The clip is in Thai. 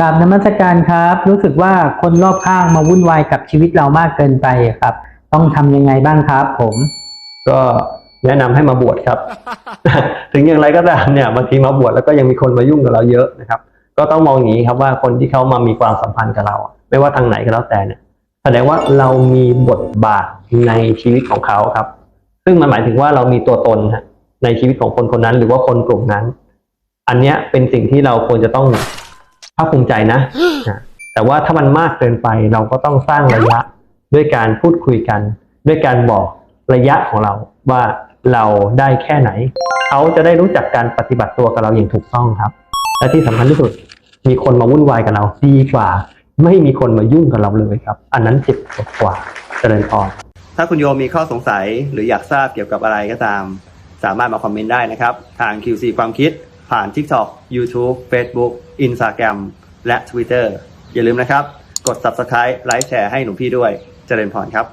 กราบนมัสการครับ รู้สึกว่าคนรอบข้างมาวุ่นวายกับชีวิตเรามากเกินไปครับ ต้องทำยังไงบ้างครับ ผม ก็แนะนำให้มาบวชครับ ถึงอย่างไรก็ตามเนี่ยบางทีมาบวชแล้วก็ยังมีคนมายุ่งกับเราเยอะนะครับ ก็ต้องมองอย่างนี้ครับว่าคนที่เขามามีความสัมพันธ์กับเรา ไม่ว่าทางไหนก็แล้วแต่เนี่ยแสดงว่าเรามีบทบาทในชีวิตของเขาครับ ซึ่งมันหมายถึงว่าเรามีตัวตนในชีวิตของคนคนนั้น หรือว่าคนกลุ่มนั้น อันเนี้ยเป็นสิ่งที่เราควรจะต้อง ภาคภูมิใจนะนะ แต่ว่าถ้ามันมากเกินไปเราก็ต้องสร้างระยะด้วยการพูดคุยกัน ด้วยการบอกระยะของเราว่าเราได้แค่ไหน เขาจะได้รู้จักการปฏิบัติตัวกับเราอย่างถูกต้องครับ และที่สำคัญที่สุดมีคนมาวุ่นวายกับเราดีกว่า ไม่มีคนมายุ่งกับเราเลยครับ อันนั้นเจ็บปวดกว่าเจริญพรถ้าคุณโยมมีข้อสงสัยหรืออยากทราบเกี่ยวกับอะไรก็ตาม สามารถมาคอมเมนต์ได้นะครับ ทาง QC ความคิด ผ่าน TikTok YouTube Facebook Instagram และ Twitter อย่าลืมนะครับ กด Subscribe ไลค์แชร์ให้หนุ่มพี่ด้วย เจริญพรครับ